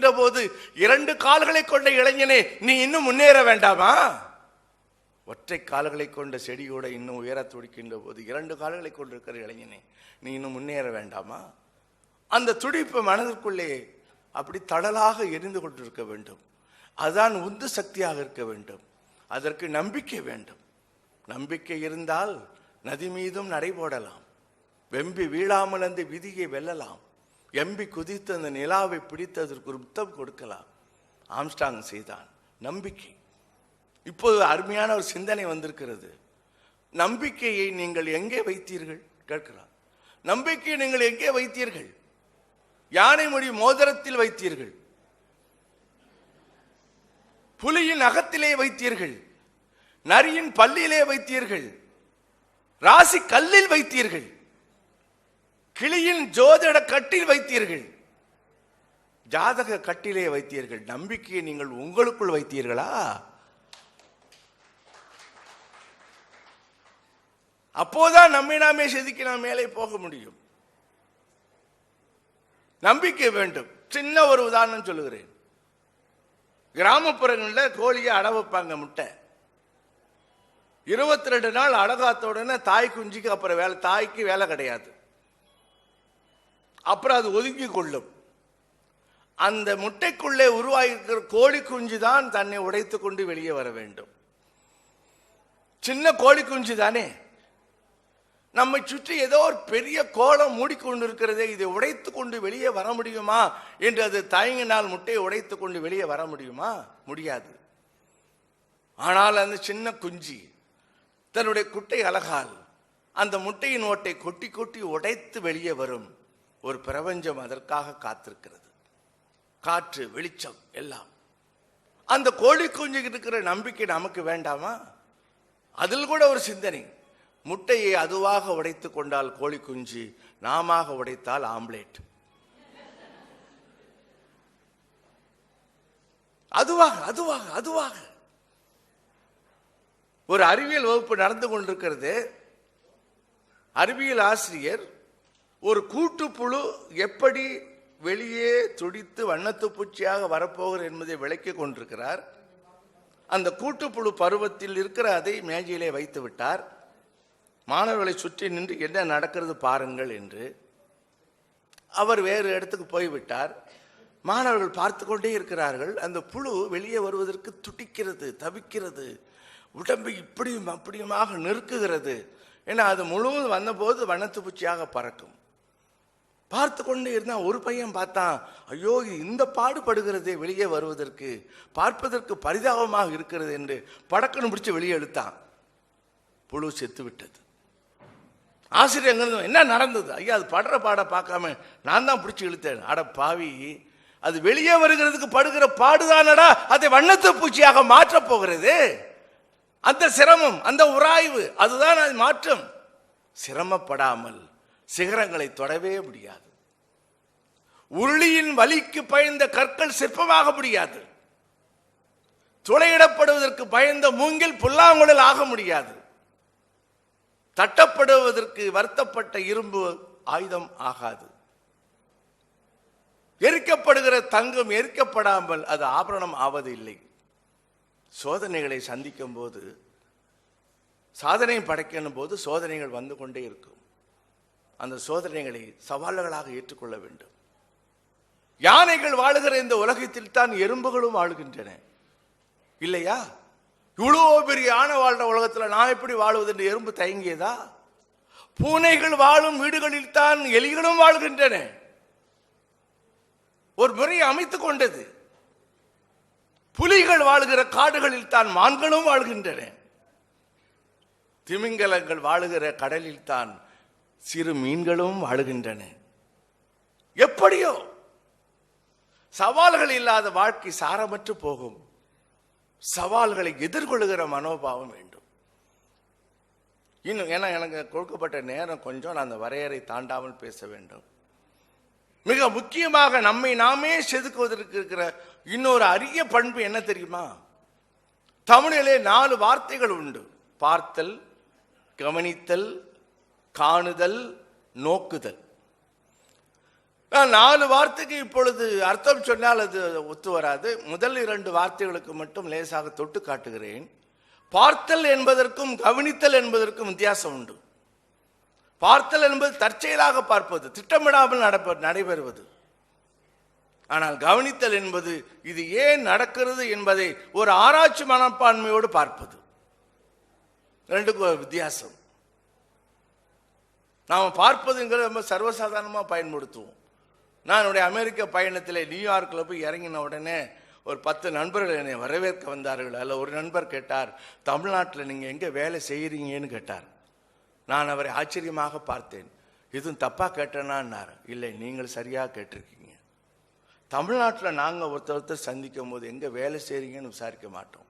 இருக்கின்ற போது இரண்டு கால்களை கொண்ட இளைஞனே நீ இன்னும் முன்னேற வேண்டாமா? ஒற்றை கால்களை கொண்ட செடியோட இன்னும் உயர துடிக்கின்ற போது இரண்டு கால்களை கொண்டிருக்கிற இளைஞனே நீ இன்னும் முன்னேற வேண்டாமா? அந்த துடிப்பு மனதிற்குள்ளே அப்படி தடலாக எரிந்து கொண்டிருக்க வேண்டும். அதுதான் உந்து சக்தியாக இருக்க வேண்டும். அதற்கு நம்பிக்கை வேண்டும். நம்பிக்கை இருந்தால் நதி மீதும் நடைபோடலாம். வெம்பி வீழாமல் அந்த விதியை வெல்லலாம். எம்பி குதித்து அந்த நிலாவை பிடித்து அதற்கு ஒரு கொடுக்கலாம். ஆம்ஸ்டாங் செய்தான். நம்பிக்கை. இப்போது அருமையான ஒரு சிந்தனை வந்திருக்கிறது. நம்பிக்கையை நீங்கள் எங்கே வைத்தீர்கள்? கேட்கிறார் நம்பிக்கையை நீங்கள் எங்கே வைத்தீர்கள்? யானை மொழி மோதிரத்தில் வைத்தீர்கள்? புலியின் அகத்திலே வைத்தீர்கள்? நரியின் பல்லிலே வைத்தீர்கள்? ராசி கல்லில் வைத்தீர்கள்? கிளியின் ஜோதிட கட்டில் வைத்தீர்கள். ஜாதக கட்டிலே வைத்தீர்கள். நம்பிக்கையை நீங்கள் உங்களுக்குள் வைத்தீர்களா? அப்போதான் நம்மை நாமே செதுக்கி நாம் மேலே போக முடியும். நம்பிக்கை வேண்டும். சின்ன ஒரு உதாரணம் சொல்லுகிறேன். கிராமப்புறங்களில் கோழியை அட வைப்பாங்க முட்டை. இருபத்தி ரெண்டு நாள் அடகாத்தோடனே தாய் குஞ்சுக்கு அப்புறம் வேலை தாய்க்கு வேலை கிடையாது. அப்புறம் அது ஒதுங்கி கொள்ளும். அந்த முட்டைக்குள்ளே உருவாகியிருக்கிற கோழி குஞ்சு தான் தன்னை உடைத்து கொண்டு வெளியே வர வேண்டும். சின்ன கோழி குஞ்சு தானே? நம்மை சுற்றி ஏதோ ஒரு பெரிய கோலம் மூடிக்கொண்டிருக்கிறதே இதை உடைத்து கொண்டு வெளியே வர முடியுமா? என்று அது தயங்கினால் முட்டையை உடைத்து கொண்டு வெளியே வர முடியுமா? முடியாது. ஆனால் அந்த சின்ன குஞ்சு தன்னுடைய குட்டை அழகால் அந்த முட்டையின் ஓட்டை கொட்டி கொட்டி உடைத்து வெளியே வரும். ஒரு பிரபஞ்சம் அதற்காக காத்திருக்கிறது. காற்று வெளிச்சம் எல்லாம். அந்த கோழி குஞ்சுக்கு இருக்கிற நம்பிக்கை நமக்கு வேண்டாமா? அதில் கூட ஒரு சிந்தனை. முட்டையை அதுவாக உடைத்து கொண்டால் கோழி குஞ்சு நாமாக உடைத்தால் ஆம்லேட். அதுவாக அதுவாக அதுவாக. ஒரு அறிவியல் வகுப்பு நடந்து கொண்டிருக்கிறது. அறிவியல் ஆசிரியர் ஒரு கூட்டுப்புழு எப்படி வெளியே துடித்து வண்ணத்து பூச்சியாக வரப்போகிறது என்பதை விளக்கி கொண்டிருக்கிறார். அந்த கூட்டுப்புழு பருவத்தில் இருக்கிற அதை மேஜையிலே வைத்து விட்டார். மாணவர்களை சுற்றி நின்று என்ன நடக்கிறது பாருங்கள் என்று அவர் வேறு இடத்துக்கு போய்விட்டார். மாணவர்கள் பார்த்து கொண்டே இருக்கிறார்கள். அந்த புழு வெளியே வருவதற்கு துடிக்கிறது தவிக்கிறது. உடம்பு இப்படியும் அப்படியுமாக நெருக்குகிறது. ஏன்னா அது முழுவதும் வந்தபோது வண்ணத்து பூச்சியாக பறக்கும். பார்த்து கொண்டே இருந்தான் ஒரு பையன் பார்த்தான் ஐயோ இந்த பாடுபடுகிறதே வெளியே வருவதற்கு பார்ப்பதற்கு பரிதாபமாக இருக்கிறது என்று படக்கன்னு பிடிச்சி வெளியே எடுத்தான். புழு செத்து விட்டது. ஆசிரியர் எங்கிருந்து என்ன நடந்தது? ஐயா அது படுற பாட பார்க்காம நான் தான் பிடிச்சி இழுத்தேன். அட பாவி அது வெளியே வருகிறதுக்கு படுகிற பாடுதானடா? அதை வண்ணத்து பூச்சியாக மாற்றப் போகிறது. அந்த சிரமம் அந்த உராய்வு அதுதான் அது மாற்றம். சிரமப்படாமல் சிகரங்களை தொடவே முடியாது. உருளியின் வலிக்கு பயந்த கற்கள் சிற்பமாக முடியாது. துளையிடப்படுவதற்கு பயந்த மூங்கில் புல்லாங்குழல் ஆக முடியாது. தட்டப்படுவதற்கு வருத்தப்பட்ட இரும்பு ஆயுதம் ஆகாது. எரிக்கப்படுகிற தங்கம் எரிக்கப்படாமல் அது ஆபரணம் ஆவது இல்லை சோதனைகளை சந்திக்கும் போது சாதனை படைக்கணும் போது சோதனைகள் வந்து கொண்டே இருக்கும். அந்த சோதனைகளை சவால்களாக ஏற்றுக்கொள்ள வேண்டும். யானைகள் வாழுகிற இந்த உலகத்தில் தான் எறும்புகளும் வாழுகின்றன இல்லையா? இவ்வளோ பெரிய யானை வாழ்ற உலகத்தில் நான் எப்படி வாழ்வது என்று எறும்பு தயங்கியதா? பூனைகள் வாழும் வீடுகளில் தான் எலிகளும் வாழ்கின்றன. ஒரு முறையை அமைத்துக் கொண்டது. புலிகள் வாழுகிற காடுகளில் தான் மான்களும் வாழ்கின்றன. திமிங்கலங்கள் வாழுகிற கடலில் தான் சிறு மீன்களும் வாழுகின்றன. எப்படியோ? சவால்கள் இல்லாத வாழ்க்கை சாரமற்று போகும். சவால்களை எதிர்கொள்கிற மனோபாவம் வேண்டும். இன்னும் ஏன்னா எனக்கு கொடுக்கப்பட்ட நேரம் கொஞ்சம் நான் அந்த வரையறை தாண்டாமல் பேச வேண்டும். மிக முக்கியமாக நம்மை நாமே செதுக்குவதற்கு இருக்கிற இன்னொரு அரிய பண்பு என்ன தெரியுமா? தமிழிலே நாலு வார்த்தைகள் உண்டு. பார்த்தல் கவனித்தல் காணுதல் நோக்குதல். நான் நாலு வார்த்தைக்கு இப்பொழுது அர்த்தம் சொன்னால் அது ஒத்து வராது. முதல் இரண்டு வார்த்தைகளுக்கு மட்டும் லேசாக தொட்டு காட்டுகிறேன். பார்த்தல் என்பதற்கும் கவனித்தல் என்பதற்கும் வித்தியாசம் உண்டு. பார்த்தல் என்பது தற்செயலாக பார்ப்பது திட்டமிடாமல் நடப்ப நடைபெறுவது. ஆனால் கவனித்தல் என்பது இது ஏன் நடக்கிறது என்பதை ஒரு ஆராய்ச்சி மனப்பான்மையோடு பார்ப்பது. ரெண்டுக்கும் வித்தியாசம். நாம் பார்ப்பதுங்கிறது ரொம்ப சர்வசாதாரணமாக பயன்படுத்துவோம். நான் என்னுடைய அமெரிக்க பயணத்தில் நியூயார்க்கில் போய் இறங்கின உடனே ஒரு பத்து நண்பர்கள் என்னை வரவேற்க வந்தார்கள். அதில் ஒரு நண்பர் கேட்டார் தமிழ்நாட்டில் நீங்கள் எங்கே வேலை செய்கிறீங்கன்னு கேட்டார். நான் அவரை ஆச்சரியமாக பார்த்தேன். இதுவும் தப்பாக கேட்டேனான்னார். இல்லை நீங்கள் சரியாக கேட்டிருக்கீங்க. தமிழ்நாட்டில் நாங்கள் ஒருத்தர் ஒருத்தர் சந்திக்கும் போது எங்கே வேலை செய்கிறீங்கன்னு விசாரிக்க மாட்டோம்.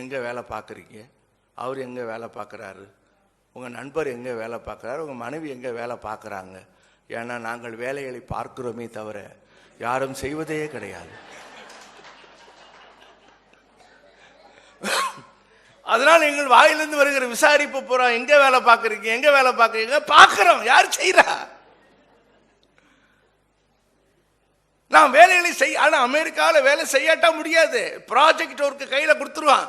எங்கே வேலை பார்க்குறீங்க? அவர் எங்கே வேலை பார்க்குறாரு? உங்கள் நண்பர் எங்கே வேலை பார்க்குறாரு உங்கள் மனைவி எங்கே வேலை பார்க்குறாங்க. ஏன்னா நாங்கள் வேலைகளை பார்க்கிறோமே தவிர யாரும் செய்வதே கிடையாது. அதனால் எங்கள் வாயிலிருந்து வருகிற விசாரிப்பு போகிறோம் எங்கே வேலை பார்க்குறீங்க எங்கே வேலை பார்க்குறீங்க பார்க்குறோம் யார் செய்கிறா நான் வேலைகளை செய் ஆனால் அமெரிக்காவில் வேலை செய்யாட்டா முடியாது. ப்ராஜெக்ட் ஒர்க்கு கையில் கொடுத்துருவான்.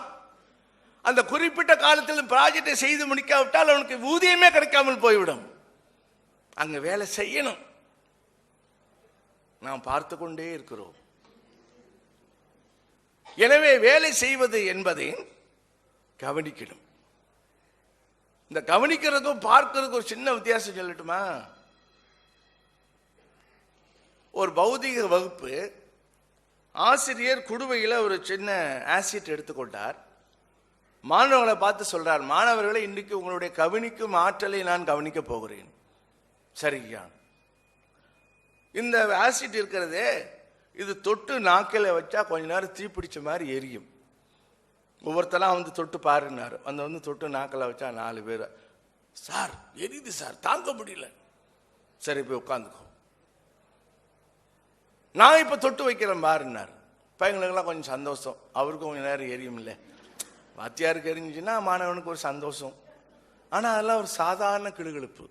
அந்த குறிப்பிட்ட காலத்தில் ப்ராஜெக்டை செய்து முடிக்காவிட்டால் அவனுக்கு ஊதியமே கிடைக்காமல் போய்விடும். அங்க வேலை செய்யணும். நாம் பார்த்து கொண்டே இருக்கிறோம். எனவே வேலை செய்வது என்பதை கவனிக்கணும். இந்த கவனிக்கிறதுக்கும் பார்க்கிறதுக்கும் ஒரு சின்ன வித்தியாசம் சொல்லட்டுமா? ஒரு பௌதிக வகுப்பு ஆசிரியர் குடுவையில் ஒரு சின்ன ஆசிட் எடுத்துக்கொண்டார். மாணவர்களை பார்த்து சொல்றார் மாணவர்களை இன்றைக்கு உங்களுடைய கவனிக்கும் ஆற்றலை நான் கவனிக்க போகிறேன். சரியா இந்த ஆசிட் இருக்கிறதே இது தொட்டு நாக்கில் வச்சா கொஞ்ச நேரம் தீப்பிடிச்ச மாதிரி எரியும். ஒவ்வொருத்தலாம் வந்து தொட்டு பாருனார் அந்த வந்து தொட்டு நாக்கில் வச்சா நாலு பேர் சார் எரியுது சார் தாங்க முடியல. சரி போய் உட்காந்துக்கோ. நான் இப்போ தொட்டு வைக்கிறேன் பாருன்னார். பையங்களுக்கெல்லாம் கொஞ்சம் சந்தோஷம். அவருக்கும் கொஞ்சம் நேரம் எரியும் இல்லை வாத்தியாருக்கு எரிஞ்சுன்னா மாணவனுக்கு ஒரு சந்தோஷம். ஆனால் அதெல்லாம் ஒரு சாதாரண கிளுகிழுப்பு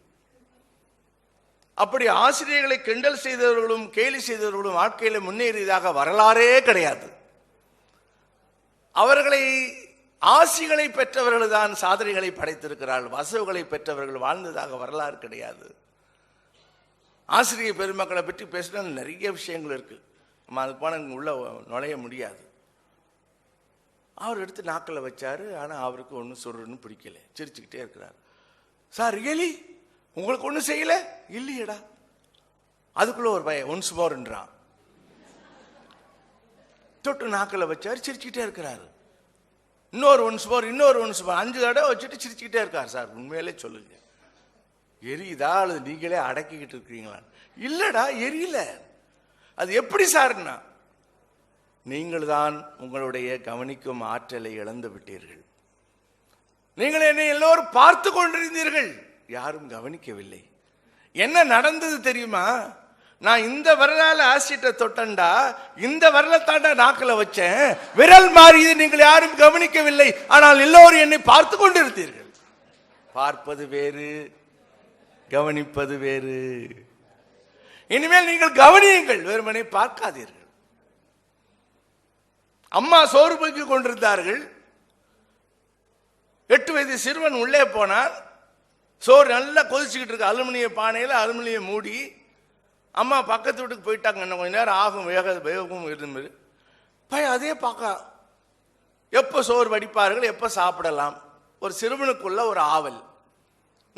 அப்படி ஆசிரியர்களை கிண்டல் செய்தவர்களும் கேலி செய்தவர்களும் வாழ்க்கையில் முன்னேறியதாக வரலாறே கிடையாது. அவர்களை ஆசிகளை பெற்றவர்கள் தான் சாதனைகளை படைத்திருக்கிறார்கள் வசவுகளை பெற்றவர்கள் வாழ்ந்ததாக வரலாறு கிடையாது. ஆசிரியர் பெருமக்களை பற்றி பேசினா நிறைய விஷயங்கள் இருக்கு. நம்ம அது போன உள்ள நுழைய முடியாது. அவர் எடுத்து நாக்கில் வச்சார் ஆனால் அவருக்கு ஒன்றும் சொல்றன்னு பிடிக்கல. சிரிச்சுக்கிட்டே இருக்கிறார். Sir really? உங்களுக்கு ஒன்றும் செய்யலை? இல்லையடா. அதுக்குள்ள ஒரு பய ஒன்ஸ் மோர்ன்றான். தொட்டு நாக்கில் வச்சார் சிரிச்சுக்கிட்டே இருக்கிறார். இன்னொரு ஒன்ஸ் மோர் இன்னொரு ஒன்ஸ் மோர். அஞ்சு தடவை வச்சுட்டு சிரிச்சுக்கிட்டே இருக்கார் சார். உண்மையிலே சொல்லுங்க. எரியுதா அல்லது நீங்களே அடக்கிக்கிட்டு இருக்கிறீங்களா இல்லடா எரியல. அது எப்படி சார்னா? நீங்கள்தான் உங்களுடைய கவனிக்கும் ஆற்றலை இழந்து விட்டீர்கள். நீங்கள் என்னை எல்லோரும் பார்த்து கொண்டிருந்தீர்கள். யாரும் கவனிக்கவில்லை. என்ன நடந்தது தெரியுமா? நான் இந்த விரலால ஆசிட்ட தொட்டண்டா இந்த விரலை தாண்டா நாக்கில் வச்சேன். விரல் மாறியது நீங்கள் யாரும் கவனிக்கவில்லை. ஆனால் எல்லோரும் என்னை பார்த்து கொண்டிருந்தீர்கள். பார்ப்பது வேறு கவனிப்பது வேறு. இனிமேல் நீங்கள் கவனியுங்கள் வெறுமனை பார்க்காதீர்கள். அம்மா சோறு பொங்கி கொண்டிருந்தார்கள். எட்டு வயது சிறுவன் உள்ளே போனார். சோறு நல்லா கொதிச்சுக்கிட்டு இருக்கு. அலுமினிய பானையில் அலுமினிய மூடி. அம்மா பக்கத்து வீட்டுக்கு போயிட்டாங்க. இன்னும் கொஞ்ச நேரம் ஆகும். வேக வேகவும் இருந்தது பையன் அதே பார்க்க. எப்போ சோறு வடிப்பார்கள்? எப்போ சாப்பிடலாம்? ஒரு சிறுவனுக்குள்ள ஒரு ஆவல்.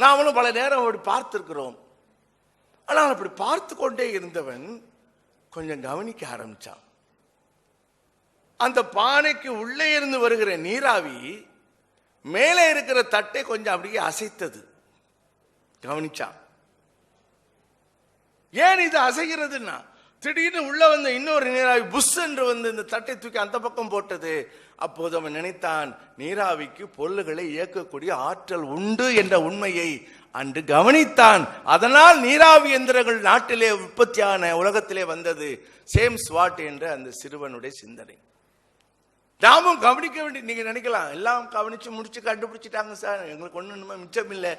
நாமளும் பல நேரம் அப்படி பார்த்துருக்கிறோம். ஆனால் அப்படி பார்த்து கொண்டே இருந்தவன் கொஞ்சம் கவனிக்க ஆரம்பிச்சான். அந்த பானைக்கு உள்ளே இருந்து வருகிற நீராவி மேலே இருக்கிற தட்டை கொஞ்சம் அப்படியே அசைத்தது. கவனிச்சான். ஏன் இது அசைகிறதுன்னா திடீர்னு உள்ள வந்த இன்னொரு நீராவி புஷ் என்று வந்து இந்த தட்டை தூக்கி அந்த பக்கம் போட்டது. அப்போது அவன் நினைத்தான் நீராவிக்கு பொருள்களை இயக்கக்கூடிய ஆற்றல் உண்டு என்ற உண்மையை அன்று கவனித்தான். அதனால் நீராவி எந்திரங்கள் நாட்டிலே உற்பத்தியான உலகத்திலே வந்தது. சேம் ஸ்வாட் என்ற அந்த சிறுவனுடைய சிந்தனை. நாமும் கவனிக்க வேண்டிய நீங்க நினைக்கலாம். எல்லாம் கவனிச்சு முடிச்சு கண்டுபிடிச்சிட்டாங்க சார். எங்களுக்கு ஒன்றும் மிச்சம் இல்லை.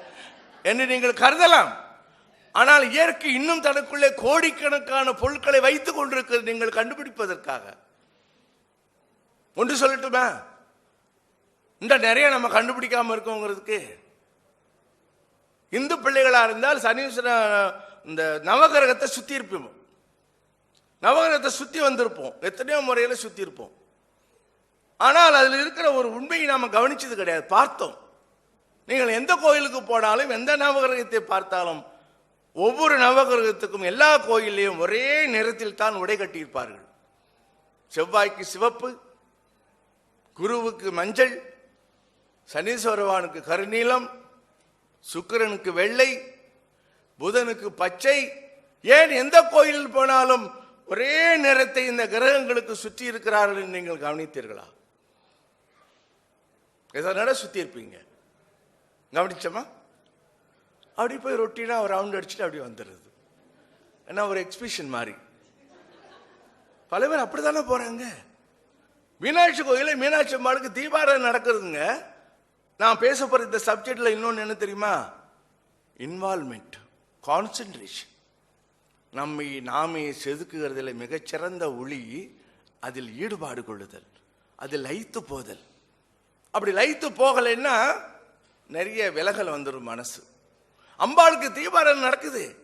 என்று நீங்கள் கருதலாம். ஆனால் இயற்கை இன்னும் தனக்குள்ளே கோடிக்கணக்கான பொருட்களை வைத்துக் கொண்டிருக்கிறது நீங்கள் கண்டுபிடிப்பதற்காக. ஒன்று சொல்லட்டுமா? இந்த நிறைய நம்ம கண்டுபிடிக்காம இருக்கோங்கிறதுக்கு. இந்து பிள்ளைகளாக இருந்தால் சனீஸ்வர இந்த நவகிரகத்தை சுற்றி இருப்போம் நவகிரகத்தை சுற்றி வந்திருப்போம். எத்தனையோ முறையில் சுற்றி இருப்போம் ஆனால் அதில் இருக்கிற ஒரு உண்மையை நாம் கவனிச்சது கிடையாது. பார்த்தோம். நீங்கள் எந்த கோயிலுக்கு போனாலும் எந்த நவகிரகத்தை பார்த்தாலும் ஒவ்வொரு நவகிரகத்துக்கும் எல்லா கோயிலையும் ஒரே நிறத்தில் தான் உடை கட்டியிருப்பார்கள். செவ்வாய்க்கு சிவப்பு குருவுக்கு மஞ்சள் சனீஸ்வரவானுக்கு கருநீலம் சுக்கிரனுக்கு வெள்ளை புதனுக்கு பச்சை. ஏன் எந்த கோயிலில் போனாலும் ஒரே நேரத்தை இந்த கிரகங்களுக்கு சுற்றி இருக்கிறார்கள் என்று நீங்கள் கவனித்தீர்களா? எதனால சுத்தி இருப்பீங்க? கவனிச்சோமா? அப்படி போய் ரொட்டினா ஒரு ரவுண்ட் அடிச்சுட்டு அப்படி வந்துடுது ஏன்னா ஒரு எக்ஸ்பிஷன் மாதிரி. பல பேர் அப்படிதானே போறாங்க. மீனாட்சி கோயில மீனாட்சி அம்மாளுக்கு தீபாராதனை நடக்கிறதுங்க நான் பேச போற இந்த சப்ஜெக்ட்ல இன்னொன்னு என்ன தெரியுமா? இன்வால்மெண்ட் கான்சென்ட்ரேஷன் நம்மை நாமே செதுக்குகிறதில் மிகச்சிறந்த ஒளி அதில் ஈடுபாடு கொள்ளுதல் அதில் லைத்து போதல். அப்படி லைத்து போகலைன்னா நிறைய விலகல் வந்துடும் மனசு. அம்பாளுக்கு தீபாராதனை நடக்குது.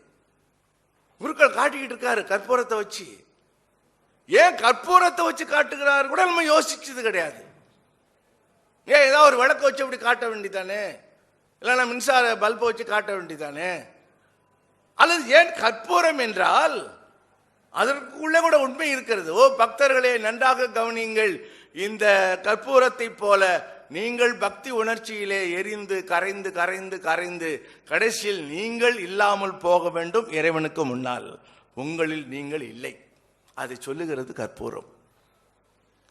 குருக்கள் காட்டிக்கிட்டு இருக்காரு கற்பூரத்தை வச்சு. ஏன் கற்பூரத்தை வச்சு காட்டுகிறாரு கூட நம்ம யோசிச்சது கிடையாது. ஏன் ஏதாவது ஒரு விளக்க வச்சு அப்படி காட்ட வேண்டிதானே? இல்லைன்னா மின்சார பல்பை வச்சு காட்ட வேண்டிதானே? அல்லது ஏன் கற்பூரம் என்றால் அதற்குள்ளே கூட உண்மை இருக்கிறது. ஓ பக்தர்களே நன்றாக கவனியுங்கள். இந்த கற்பூரத்தை போல நீங்கள் பக்தி உணர்ச்சியிலே எரிந்து கரைந்து கரைந்து கரைந்து கடைசியில் நீங்கள் இல்லாமல் போக வேண்டும் இறைவனுக்கு முன்னால். உங்களில் நீங்கள் இல்லை. அதை சொல்லுகிறது கற்பூரம்.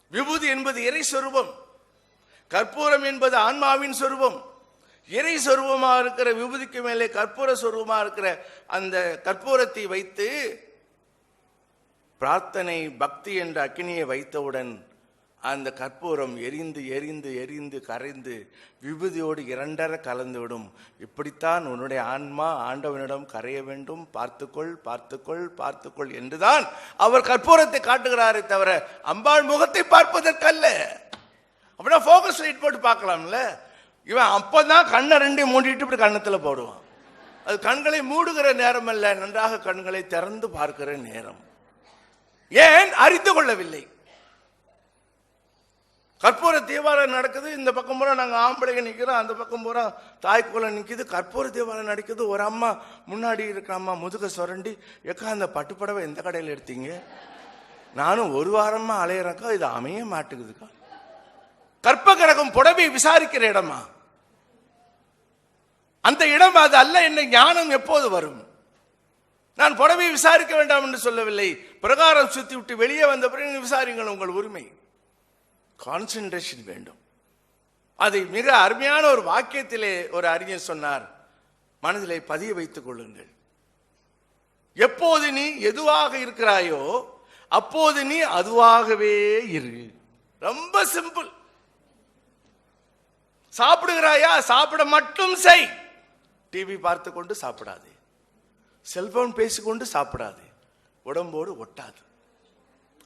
விபூதி என்பது இறை சொரூபம். கற்பூரம் என்பது ஆன்மாவின் சொரூபம். இறை சொரூபமாக இருக்கிற விபூதிக்கு மேலே கற்பூர சொரூபமாக இருக்கிற அந்த கற்பூரத்தை வைத்து பிரார்த்தனை பக்தி என்ற அக்கினியை வைத்தவுடன் அந்த கற்பூரம் எரிந்து எரிந்து எரிந்து கரைந்து விபூதியோடு இரண்டர கலந்துவிடும். இப்படித்தான் உன்னுடைய ஆன்மா ஆண்டவனிடம் கரைய வேண்டும். பார்த்துக்கொள் பார்த்துக்கொள் பார்த்துக்கொள் என்றுதான் அவர் கற்பூரத்தை காட்டுகிறாரே தவிர அம்பாள் முகத்தை பார்ப்பதற்கல்ல. அப்படின்னா ஃபோக்கஸ் லைட் போட்டு பார்க்கலாம்ல. இவன் அப்போதான் கண்ணை ரெண்டையும் மூடிட்டு இப்படி கண்ணத்தில் போடுவான். அது கண்களை மூடுகிற நேரம் அல்ல நன்றாக கண்களை திறந்து பார்க்கிற நேரம். ஏன்? அறிந்து கொள்ளவில்லை. தீபாவளி நடக்குது இந்த பக்கம் பூரா நாங்கள் ஆம்பளைங்க நிற்கிறோம் அந்த பக்கம் பூரா தாய்க்குள்ள நிற்கிது கற்பூர தீபாவளி நடக்குது ஒரு அம்மா முன்னாடி இருக்கிற அம்மா முதுக சுரண்டி எக்கா அந்த பட்டுப்படவை எந்த கடையில் எடுத்தீங்க? நானும் ஒரு வாரமா அலையிறக்கா இது அமைய மாட்டுக்குதுக்கா கற்ப கிரகம் புடவை விசாரிக்கிற இடமா? அந்த இடம் அது அல்ல என்ன ஞானம் எப்போது வரும்? நான் புடவை விசாரிக்க வேண்டாம் என்று சொல்லவில்லை. பிரகாரம் சுத்தி விட்டு வெளியே வந்த பிறகு விசாரிங்கள் உங்கள் உரிமை. கான்சென்ட்ரேஷன் வேண்டும். அதை மிக அருமையான ஒரு வாக்கியத்திலே ஒரு அறிஞர் சொன்னார். மனதிலே பதிய வைத்துக் கொள்ளுங்கள். எப்போது நீ எதுவாக இருக்கிறாயோ அப்போது நீ அதுவாகவே இரு. ரொம்ப சிம்பிள். சாப்பிடுகிறாயா? சாப்பிட மட்டும் செய். டிவி பார்த்து கொண்டு சாப்பிடாது. செல்போன் பேசிக்கொண்டு சாப்பிடாது. உடம்போடு ஒட்டாது.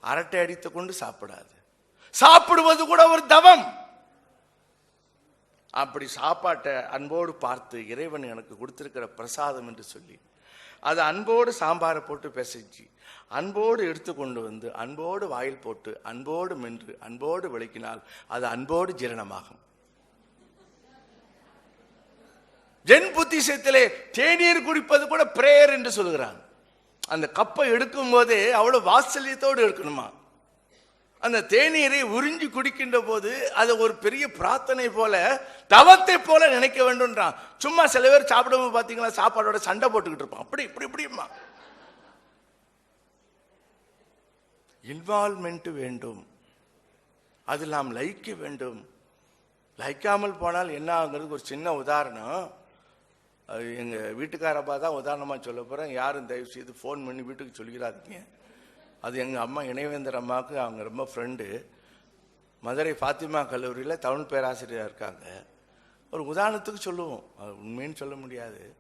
அரட்டை அடித்துக்கொண்டு சாப்பிடாது. சாப்பிடுவது கூட ஒரு தவம். அப்படி சாப்பாட்டை அன்போடு பார்த்து இறைவன் எனக்கு கொடுத்திருக்கிற பிரசாதம் என்று சொல்லி அது அன்போடு சாம்பாரை போட்டு பிசைஞ்சு அன்போடு எடுத்து கொண்டு வந்து அன்போடு வாயில் போட்டு அன்போடு மென்று அன்போடு விளக்கினால் அது அன்போடு ஜீரணமாகும். ஜென் புத்திசத்திலே தேநீர் குடிப்பது கூட பிரேயர் என்று சொல்கிறான் அந்த கப்பை எடுக்கும் போதே அவ்வளவு வாத்சல்யத்தோடு எடுக்கணுமா? அந்த தேநீரை உறிஞ்சி குடிக்கின்ற போது அது ஒரு பெரிய பிரார்த்தனை போல தவத்தை போல நினைக்க வேண்டும்ன்றான். சும்மா சில பேர் சாப்பிடும்போது பார்த்தீங்களா சாப்பாடோட சண்டை போட்டுக்கிட்டு இருப்பான். அப்படி இப்படி இப்படிமா இன்வால்மெண்ட் வேண்டும். அது நாம் லயிக்க வேண்டும். லயிக்காமல் போனால் என்ன ஆகுங்கிறதுக்கு ஒரு சின்ன உதாரணம். எங்கள் வீட்டுக்காரப்பா தான் உதாரணமாக சொல்ல போகிறேன் யாரும் தயவு செய்து ஃபோன் பண்ணி வீட்டுக்கு சொல்லிக்கிறாதீங்க அது எங்கள் அம்மா இணைவேந்தர் அம்மாவுக்கு அவங்க ரொம்ப ஃப்ரெண்டு மதுரை ஃபாத்திமா கல்லூரியில் தமிழ் பேராசிரியராக இருக்காங்க. ஒரு உதாரணத்துக்கு சொல்லுவோம். அது உண்மைன்னு சொல்ல முடியாது.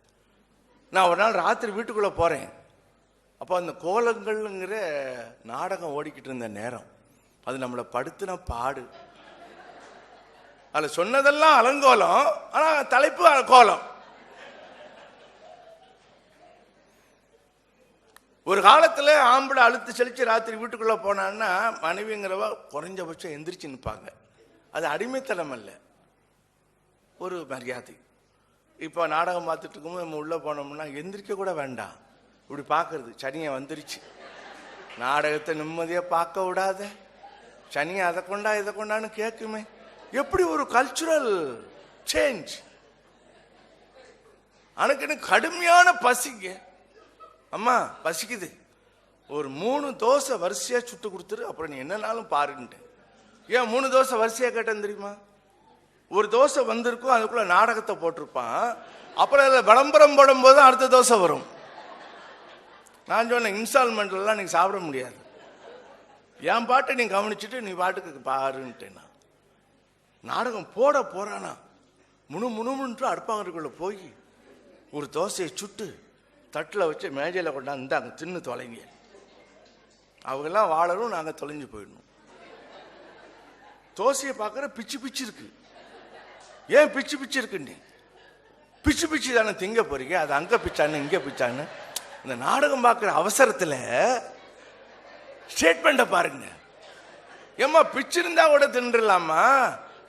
நான் ஒரு நாள் ராத்திரி வீட்டுக்குள்ளே போகிறேன் அப்போ அந்த கோலங்கள்ங்கிற நாடகம் ஓடிக்கிட்டு இருந்த நேரம். அது நம்மளை படுத்தின பாடு. அதில் சொன்னதெல்லாம் அலங்கோலம் ஆனால் தலைப்பு கோலம். ஒரு காலத்தில் ஆம்பளை அழுத்து செழித்து ராத்திரி வீட்டுக்குள்ளே போனான்னா மனைவிங்கிறவ குறைஞ்சபட்சம் எந்திரிச்சு நிற்பாங்க அது அடிமைத்தனம் அல்ல. ஒரு மரியாதை. இப்போ நாடகம் பார்த்துட்டு இருக்கும்போது நம்ம உள்ளே போனோம்னா எந்திரிக்க கூட வேண்டாம். இப்படி பார்க்கறது. சனியை வந்துருச்சு. நாடகத்தை நிம்மதியாக பார்க்க விடாத. சனியை அதை கொண்டா இதை கொண்டான்னு கேட்குமே. எப்படி ஒரு கல்ச்சுரல் சேஞ்ச் எனக்கு கடுமையான பசிங்க. அம்மா பசிக்குது. ஒரு மூணு தோசை வரிசையாக சுட்டு கொடுத்துரு அப்புறம் நீ என்னன்னாலும் பாருன்ட்டு. ஏன் மூணு தோசை வரிசையாக கேட்டேன் தெரியுமா? ஒரு தோசை வந்திருக்கும் அதுக்குள்ளே நாடகத்தை போட்டிருப்பான். அப்புறம் அதில் விளம்பரம் போடும்போது அடுத்த தோசை வரும். நான் சொன்னேன் இன்ஸ்டால்மெண்ட்லாம் நீங்கள் சாப்பிட முடியாது. என் பாட்டை நீ கவனிச்சுட்டு நீ பாட்டுக்கு பாருன்ட்டு நான். நாடகம் போட போகிறானா முணு முணுமுன்று அடுப்பாங்கருக்குள்ளே போய் ஒரு தோசையை சுட்டு தட்டில் வச்சு மேஜையில் கொண்டாந்து அங்கே தின்னு தொலைங்க. அவங்கெல்லாம் வாழணும் நாங்கள் தொலைஞ்சு போயிடணும். தோசையை பார்க்குற பிச்சு பிச்சு இருக்கு. ஏன் பிச்சு பிச்சு இருக்குன்னு? பிச்சு பிச்சு தானே திங்க போறீங்க? அது அங்கே பிச்சான்னு இங்கே பிச்சான்னு? இந்த நாடகம் பார்க்குற அவசரத்தில் ஸ்டேட்மெண்ட்டை பாருங்க. ஏம்மா பிச்சு இருந்தா கூட தின்றுலாமா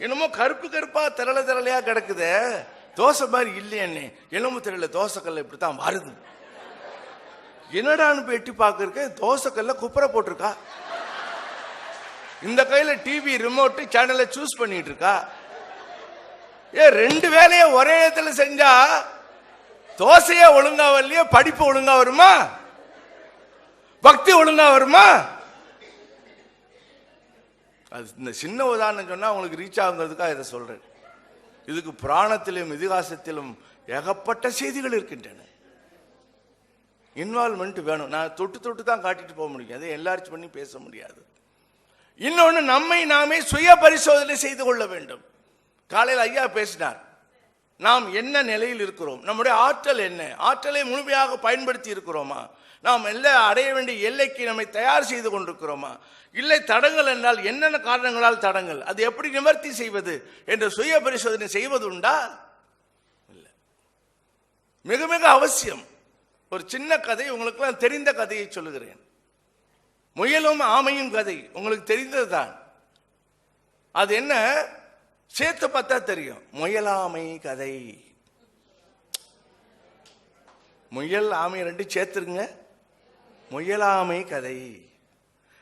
என்னமோ கருப்பு கருப்பாக திரள திரளையாக கிடக்குதே. தோசை மாதிரி இல்லையண்ணே என்னமோ தெரியல தோசைக்கல்ல இப்படி தான் வருது. என்னடான்னு போய் எட்டி பார்க்கறக்க தோசைக்கல்ல குப்புற போட்டிருக்கா? இந்த கையில் டிவி ரிமோட்டு சேனலை சூஸ் பண்ணிட்டு இருக்கா ஏ ரெண்டு வேலையை ஒரே இடத்துல செஞ்சா தோசையே ஒழுங்கா வரலையே படிப்பு ஒழுங்கா வருமா? பக்தி ஒழுங்கா வருமா? அது இந்த சின்ன உதாரணம் சொன்னா உங்களுக்கு ரீச் ஆகுங்கிறதுக்காக இதை சொல்றேன். இதுக்கு புராணத்திலும் இதிகாசத்திலும் ஏகப்பட்ட செய்திகள் இருக்கின்றன. இன்வால்மெண்ட் வேணும். நான் தொட்டு தொட்டு தான் காட்டிட்டு போக முடியும். அதை எல்லாரும் பண்ணி பேச முடியாது. இன்னொன்று நம்மை நாமே சுய பரிசோதனை செய்து கொள்ள வேண்டும். காலையில் ஐயா பேசினார். நாம் என்ன நிலையில் இருக்கிறோம்? நம்முடைய ஆற்றல் என்ன? ஆற்றலை முழுமையாக பயன்படுத்தி இருக்கிறோமா? நாம் எல்லாம் அடைய வேண்டிய எல்லைக்கு நம்மை தயார் செய்து கொண்டிருக்கிறோமா? இல்லை தடங்கள் என்றால் என்னென்ன காரணங்களால் தடங்கள்? அது எப்படி நிவர்த்தி செய்வது? என்ற சுய பரிசோதனை செய்வது உண்டா இல்லை. மிக மிக அவசியம். ஒரு சின்ன கதை உங்களுக்கெல்லாம் தெரிந்த கதையை சொல்லுகிறேன். முயலும் ஆமையும் கதை உங்களுக்கு தெரிந்ததுதான். அது என்ன? சேர்த்து பார்த்தா தெரியும். முயலாமை கதை. முயல் ஆமை ரெண்டு சேர்த்துருங்க. முயலாமை கதை.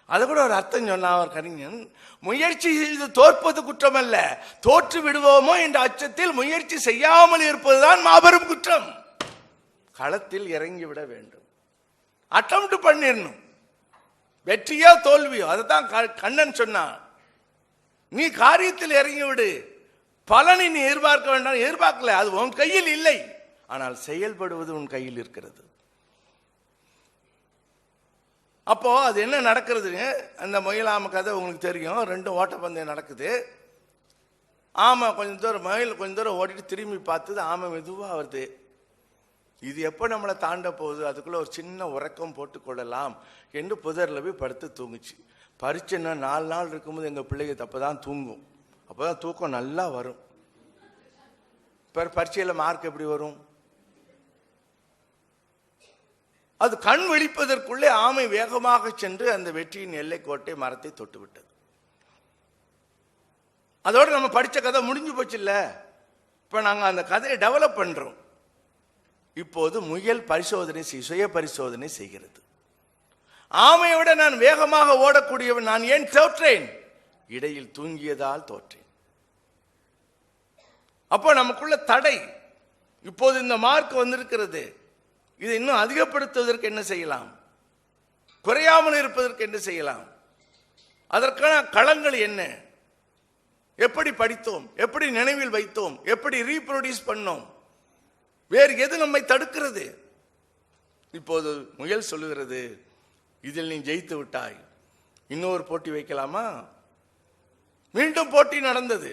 அது கூட ஒரு அர்த்தம் சொன்னா ஒரு கவிஞன் முயற்சி செய்து தோற்பது குற்றம் அல்ல தோற்று விடுவோமோ என்ற அச்சத்தில் முயற்சி செய்யாமல் இருப்பதுதான் மாபெரும் குற்றம். களத்தில் இறங்கி விட வேண்டும். அட்டம் பண்ணிடணும். வெற்றியோ தோல்வியோ அதுதான் க- கண்ணன் சொன்னான் நீ காரியத்தில் இறங்கி விடு. பலனை நீ எதிர்பார்க்க வேண்டாம் எதிர்பார்க்கல அது உன் கையில் இல்லை. ஆனால் செயல்படுவது உன் கையில் இருக்கிறது. அப்போ அது என்ன நடக்கிறதுங்க அந்த முயலாம கதை உங்களுக்கு தெரியும். ரெண்டும் ஓட்டப்பந்தயம் நடக்குது. ஆமாம் கொஞ்சம் தூரம் மயில் கொஞ்சம் தூரம் ஓடிட்டு திரும்பி பார்த்தது ஆமை மெதுவாக வருது. இது எப்போ நம்மளை தாண்ட போகுது? அதுக்குள்ளே ஒரு சின்ன உறக்கம் போட்டுக்கொள்ளலாம் என்று புதரில் போய் படுத்து தூங்குச்சு. பரீட்சைன்னா நாலு நாள் இருக்கும்போது எங்கள் பிள்ளைங்க தப்பு தான் தூங்கும். அப்போ தான் தூக்கம் நல்லா வரும். இப்போ பரீட்சையில் மார்க் எப்படி வரும்? அது கண் விழிப்பதற்குள்ளே ஆமை வேகமாக சென்று அந்த வெற்றியின் எல்லைக்கோட்டை மரத்தை தொட்டு விட்டது நம்ம படித்த கதை முடிஞ்சு போச்சு இல்லை? இப்போ நாங்கள் அந்த கதையை டெவலப் பண்ணுறோம் இப்போது முயல் பரிசோதனை செய் சுய பரிசோதனை செய்கிறது. ஆமையை விட நான் வேகமாக ஓடக்கூடியவன் நான் ஏன் தோற்றேன்? இடையில் தூங்கியதால் தோற்றேன். அப்போ நமக்குள்ள தடை. இப்போது இந்த மார்க் வந்திருக்கிறது. இதை இன்னும் அதிகப்படுத்துவதற்கு என்ன செய்யலாம்? குறையாமல் இருப்பதற்கு என்ன செய்யலாம்? அதற்கான களங்கள் என்ன? எப்படி படித்தோம்? எப்படி நினைவில் வைத்தோம்? எப்படி ரீப்ரொடியூஸ் பண்ணோம்? வேறு எது நம்மை தடுக்கிறது? இப்போது முயல் சொல்லுகிறது இதில் நீ ஜெயித்து விட்டாய். இன்னொரு போட்டி வைக்கலாமா? மீண்டும் போட்டி நடந்தது.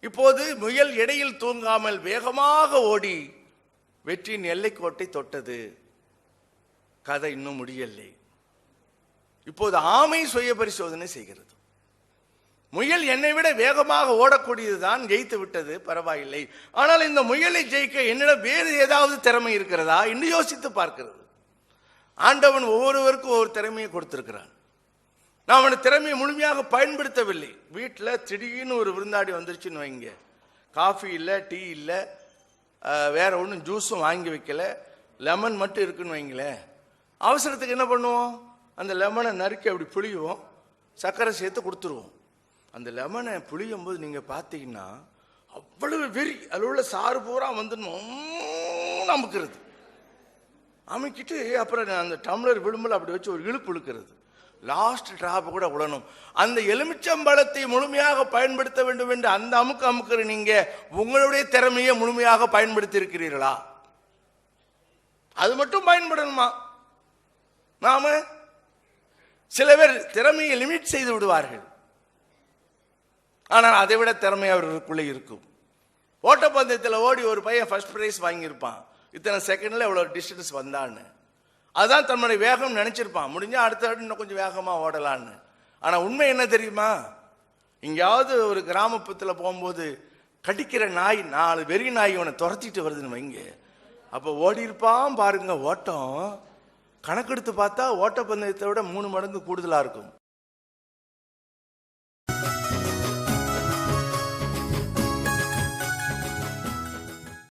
இப்போது முயல் இடையில் தூங்காமல் வேகமாக ஓடி வெற்றியின் எல்லைக்கோட்டை தொட்டது. கதை இன்னும் முடியலை இப்போது ஆமை சுய பரிசோதனை செய்கிறது. முயல் என்னை விட வேகமாக ஓடக்கூடியது தான் ஜெயித்து விட்டது பரவாயில்லை. ஆனால் இந்த முயலை ஜெயிக்க என்னிடம் வேறு ஏதாவது திறமை இருக்கிறதா என்று யோசித்து பார்க்கிறது. ஆண்டவன் ஒவ்வொருவருக்கும் ஒவ்வொரு திறமையை கொடுத்திருக்கிறான். நான் அவன திறமையை முழுமையாக பயன்படுத்தவில்லை. வீட்டில் திடீர்னு ஒரு விருந்தாடி வந்துருச்சுன்னு வைங்க. காஃபி இல்லை டீ இல்லை வேற ஒன்றும் ஜூஸும் வாங்கி வைக்கல. லெமன் மட்டும் இருக்குன்னு வைங்களேன். அவசரத்துக்கு என்ன பண்ணுவோம்? அந்த லெமனை நறுக்கி அப்படி புளியுவோம் சர்க்கரை சேர்த்து கொடுத்துருவோம். அந்த லெமனை புளியும் போது நீங்கள் பார்த்தீங்கன்னா அவ்வளவு வெறி அதில் உள்ள சாறு பூரா வந்து அமுக்கிறது. அமுக்கிட்டு அப்புறம் அந்த டம்ளர் விளிம்பில் அப்படி வச்சு ஒரு இழுப்பு இழுக்கிறது. லாஸ்ட் டிராப் கூட உழணும். அந்த எலுமிச்சம்பழத்தை முழுமையாக பயன்படுத்த வேண்டும் என்று அந்த அமுக்கு அமுக்கிற நீங்க உங்களுடைய திறமையை முழுமையாக பயன்படுத்தி இருக்கிறீர்களா அது மட்டும் பயன்படணுமா? நாம சில பேர் திறமையை லிமிட் செய்து விடுவார்கள். ஆனால் அதை விட திறமை அவர்களுக்குள்ளே இருக்கும். ஓட்டப்பந்தயத்தில் ஓடி ஒரு பையன் ஃபர்ஸ்ட் ப்ரைஸ் வாங்கியிருப்பான். இத்தனை செகண்டில் இவ்வளோ டிஸ்டன்ஸ் வந்தான்னு. அதுதான் தன்னுடைய வேகம் நினச்சிருப்பான். முடிஞ்சால் அடுத்த இன்னும் கொஞ்சம் வேகமாக ஓடலான்னு. ஆனால் உண்மை என்ன தெரியுமா? எங்கேயாவது ஒரு கிராமப்புறத்தில் போகும்போது கடிக்கிற நாய் நாலு வெறி நாய் இவனை துரத்திட்டு வருதுன்னு வைங்க. அப்போ ஓடியிருப்பான் பாருங்க ஓட்டம். கணக்கெடுத்து பார்த்தா ஓட்டப்பந்தயத்தை விட மூணு மடங்கு கூடுதலாக இருக்கும்.